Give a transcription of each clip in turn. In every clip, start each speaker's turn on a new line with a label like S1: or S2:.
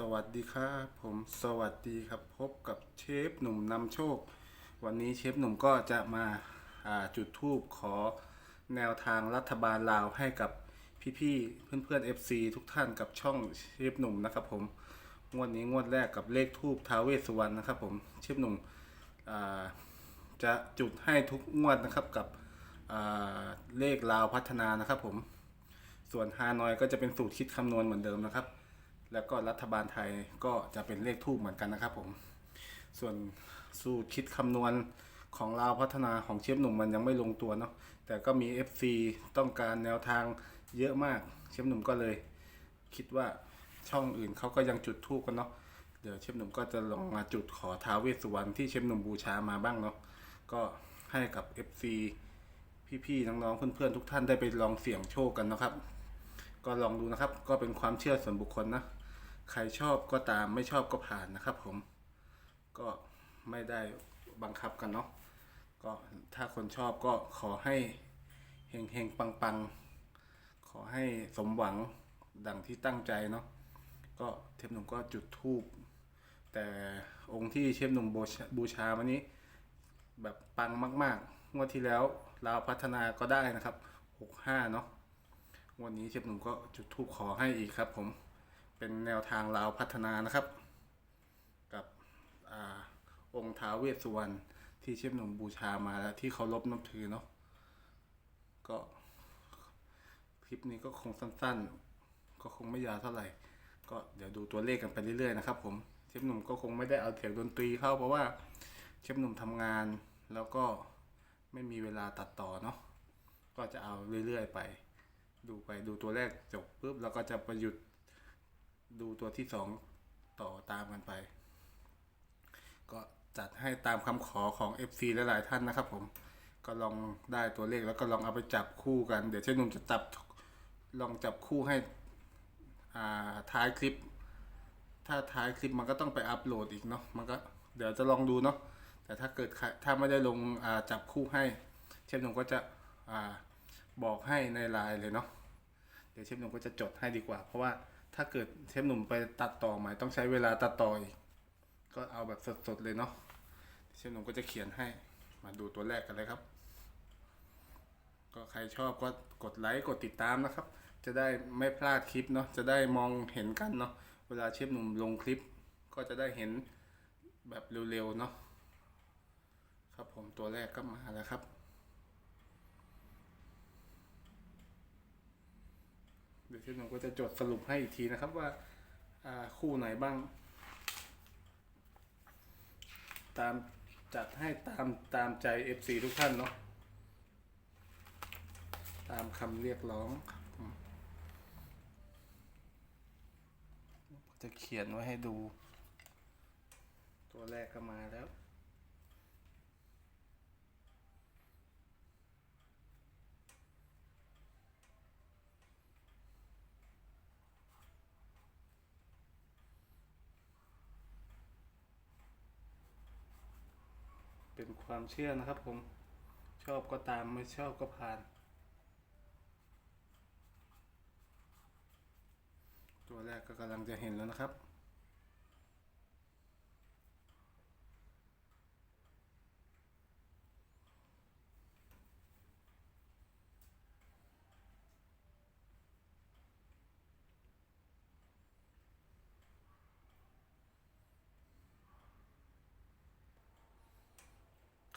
S1: สวัสดีครับผมสวัสดีครับพบกับเชฟหนุ่มนำโชค วันนี้เชฟหนุ่มก็จะมาาจุดธูปขอแนวทางรัฐบาลลาวให้กับพี่ๆเพื่อนๆ FC ทุกท่านกับช่องเชฟหนุ่มนะครับผมงวดนี้งวดแรกกับเลขทูปท้าวเวสวรรณนะครับผมเชฟหนุ่มจะจุดให้ทุกงวดนะครับกับเลขลาวพัฒนานะครับผมส่วนฮานอยก็จะเป็นสูตรคิดคำนวณเหมือนเดิมนะครับ แล้วก็รัฐบาลไทยก็จะเป็นเลขทูบเหมือนกันนะครับผม ส่วนสูตรคิดคำนวณของเราวพัฒนาของเชฟหนุ่มมันยังไม่ลงตัวเนาะ แต่ก็มี FC ต้องการแนวทางเยอะมาก เชฟหนุ่มก็เลย คิดว่าช่องอื่นเขาก็ยังจุดทูบกันเนาะ เดี๋ยวเชฟหนุ่มก็จะลองมาจุดขอท้าวเวสสุวรรณที่เชฟหนุ่มบูชามาบ้างเนาะ ก็ให้กับ FC พี่ๆน้องๆเพื่อนๆทุกท่านได้ไปลองเสี่ยงโชคกันนะครับ ก็ลองดูนะครับ ก็เป็นความเชื่อส่วนบุคคลนะ ใครชอบก็ตามไม่ชอบก็ผ่านนะครับผมก็ไม่ได้บังคับกันเนาะก็ถ้าคนชอบก็ขอให้เฮงเฮงปังปังขอให้สมหวังดังที่ตั้งใจเนาะก็เทพหนุ่มก็จุดธูปแต่องค์ที่เชฟหนุ่มบูชาวันนี้ แบบปังมาก ๆ งวดที่แล้วเราพัฒนาก็ได้นะครับ 65 เนาะวันนี้เชฟหนุ่มก็จุดธูปขอให้อีกครับผม เป็นแนวทางลาวพัฒนานะครับ กับอองค์ท้าวเวสสุวรรณที่เชฟหนุ่มบูชามาแล้วที่เคารพนับถือเนาะก็คลิปนี้ก็คงสั้นๆ ก็คงไม่ยาวเท่าไหร่ ก็เดี๋ยวดูตัวเลขกันไปเรื่อยๆนะครับผมเชฟหนุ่มก็คงไม่ได้เอาเสียงดนตรีเข้าเพราะว่าเชฟหนุ่มทำงานแล้วก็ไม่มีเวลาตัดต่อเนาะก็จะเอาเรื่อยๆไป ดูไปดูตัวแรกจบปุ๊บแล้วก็จะประยุทธ์ ดูตัวที่สองต่อตามกันไป ก็จัดให้ตามคำขอของ FC หลายๆท่านนะครับผมก็ลองได้ตัวเลขแล้วก็ลองเอาไปจับคู่กัน เดี๋ยวเช่นนุ่มจะจับลองจับคู่ให้อ่าท้ายคลิป ถ้าท้ายคลิปมันก็ต้องไปอัปโหลดอีกเนาะมันก็เดี๋ยวจะลองดูเนาะแต่ถ้าเกิดถ้าไม่ได้ลงอ่าจับคู่ให้ เชฟนุ่มก็จะอ่าบอกให้ในไลน์เลยเนาะเดี๋ยวเชฟหนุ่มก็จะจดให้ดีกว่า เพราะว่า ถ้าเกิดเชฟหนุ่มไปตัดต่อใหม่ต้องใช้เวลาตัดต่ออีกก็เอาแบบสดๆเลยเนาะเชฟหนุ่มก็จะเขียนให้ มาดูตัวแรกกันเลยครับ ก็ใครชอบก็กดไลค์กดติดตามนะครับ จะได้ไม่พลาดคลิปเนาะจะได้มองเห็นกันเนาะเวลาเชฟหนุ่มลงคลิป ก็จะได้เห็นแบบเร็วๆเนาะครับผมตัวแรกก็มาแล้วครับ ดี๋ยวเชฟหนุ่มก็จะจดสรุปให้อีกทีนะครับว่าคู่ไหนบ้าง ตามจัดให้ตามตามใจ FC ทุกท่านเนาะตามคำเรียกร้องผมจะเขียนไว้ให้ดู ตัวแรกก็มาแล้ว เป็นความเชื่อนะครับผมชอบก็ตามไม่ชอบก็ผ่าน ตัวแรกก็กำลังจะเห็นแล้วนะครับ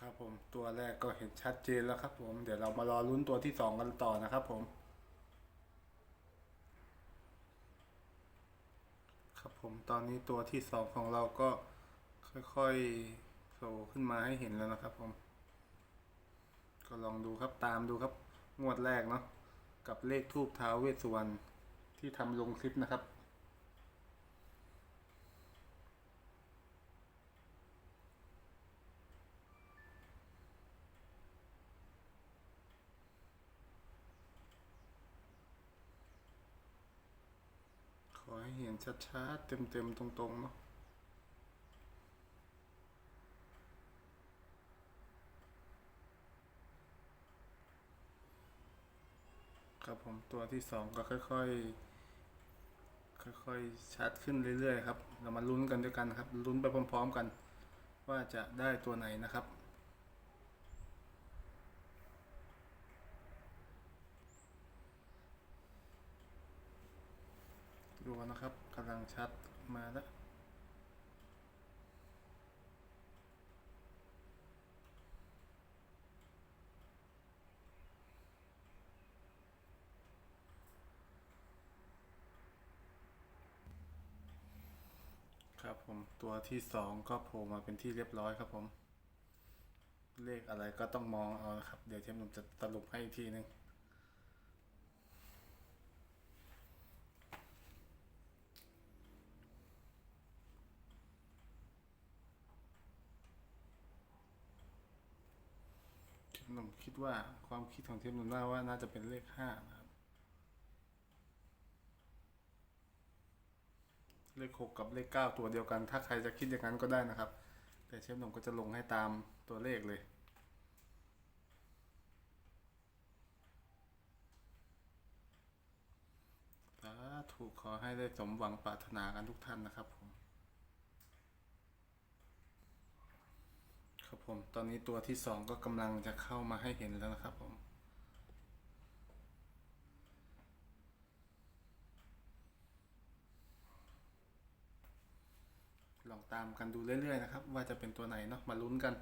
S1: ครับผมตัวแรกก็เห็นชัดเจนแล้วครับผมเดี๋ยวเรามารอลุ้นตัวที่สองกันต่อนะครับผม ครับผมตอนนี้ตัวที่สองของเราก็ค่อยๆโผล่ขึ้นมาให้เห็นแล้วนะครับผม ก็ลองดูครับตามดูครับงวดแรกเนาะกับเลขทูบท้าเวสสุวรรณที่ทำลงคลิปนะครับ ชัดๆเต็มๆ ตรงๆ เนาะครับผมตัวที่สองก็ค่อยๆ ค่อยๆ ชัดขึ้นเรื่อยๆ ครับ เรามาลุ้นกันด้วยกันครับ ลุ้นไปพร้อมๆ กัน ว่าจะได้ตัวไหนนะครับ ดูนะครับกำลังชัดมาแล้วครับผมตัวที่สองก็โผล่มาเป็นที่เรียบร้อยครับผม เลขอะไรก็ต้องมองเอานะครับ เดี๋ยวเทมหนุ่มจะสรุปให้อีกทีหนึง เทมหนุ่มคิดว่าความคิดของเทมหนุ่มว่าว่าน่าจะเป็นเลขห้านะครับ เลขหกกับเลขเก้าตัวเดียวกัน ถ้าใครจะคิดอย่างนั้นก็ได้นะครับ แต่เชฟหนุ่มก็จะลงให้ตามตัวเลขเลยสาธุขอให้ได้สมหวังปรารถนากันทุกท่านนะครับผม ครับผมตอนนี้ตัวที่สองก็กำลังจะเข้ามาให้เห็นแล้วนะครับผมลองตามกันดูเรื่อยๆนะครับ ว่าจะเป็นตัวไหนเนาะมาลุ้นกัน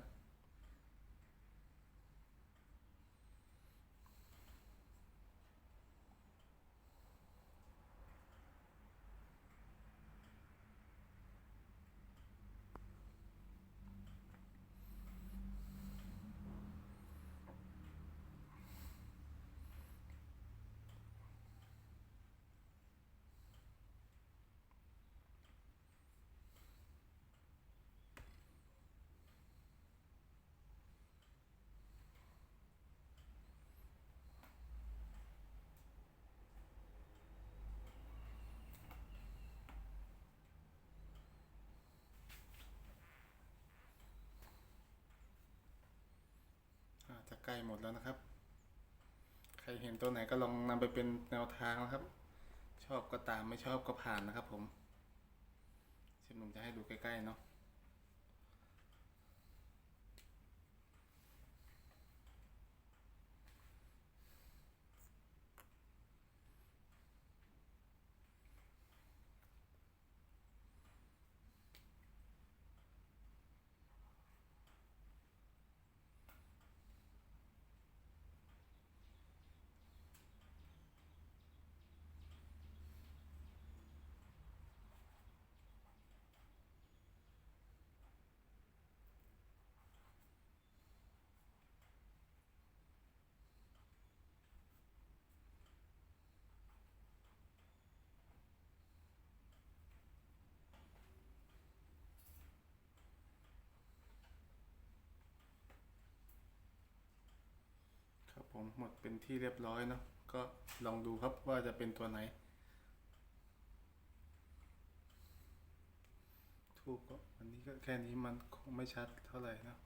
S1: ใกล้หมดแล้วนะครับ ใครเห็นตัวไหนก็ลองนำไปเป็นแนวทางนะครับ ชอบก็ตามไม่ชอบก็ผ่านนะครับผมเชฟหนุ่มจะให้ดูใกล้ๆเนาะ ผมหมดเป็นที่เรียบร้อยเนาะก็ลองดูครับว่าจะเป็นตัวไหน ทูบก็วันนี้ก็แค่นี้มันคงไม่ชัดเท่าไหร่นะ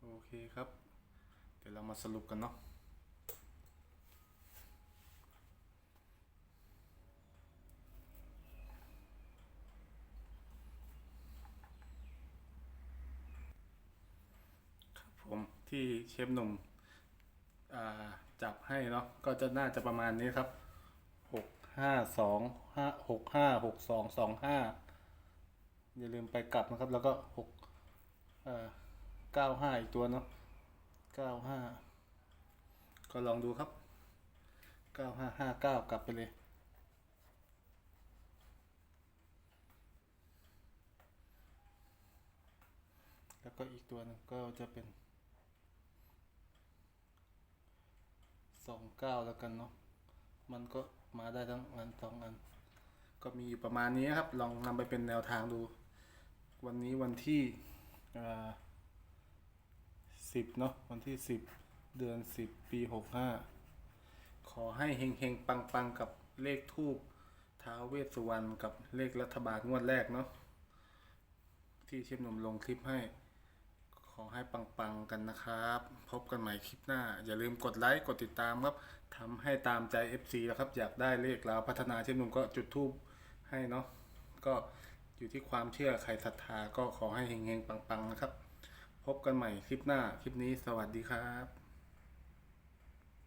S1: โอเคครับ เดี๋ยวเรามาสรุปกันเนาะครับผม ที่เชฟหนุ่มจับให้เนาะก็จะน่าจะประมาณนี้ครับหกห้าสองห้าหกห้าหกสองสองห้าอย่าลืมไปกลับนะครับ แล้วก็หกเก้าห้าอีกตัวเนาะเก้าห้าก็ลองดูครับเก้าห้าห้าเก้ากลับไปเลยแล้วก็อีกตัวนึงก็จะเป็น สองเก้าแล้วกันเนาะมันก็มาได้ทั้งอันสองอัน ก็มีอยู่ประมาณนี้ครับ ลองนำไปเป็นแนวทางดู วันนี้วันที่สิบเนาะวันที่สิบเดือนสิบปีหกห้าขอให้เฮงเฮงปังปังๆ กับเลขทูบท้าวเวสสุวรรณกับเลขรัฐบาลงวดแรกเนาะที่เชฟหนุ่มลงคลิปให้ ขอให้ปังๆกันนะครับ พบกันใหม่คลิปหน้า อย่าลืมกดไลค์กดติดตามครับทำให้ตามใจ FC แล้วครับ อยากได้เลขแล้วพัฒนาเช่นนุ่มก็จุดทูบให้เนาะก็อยู่ที่ความเชื่อใครศรัทธาก็ขอให้เฮงๆปังๆนะครับ พบกันใหม่คลิปหน้าคลิปนี้สวัสดีครับ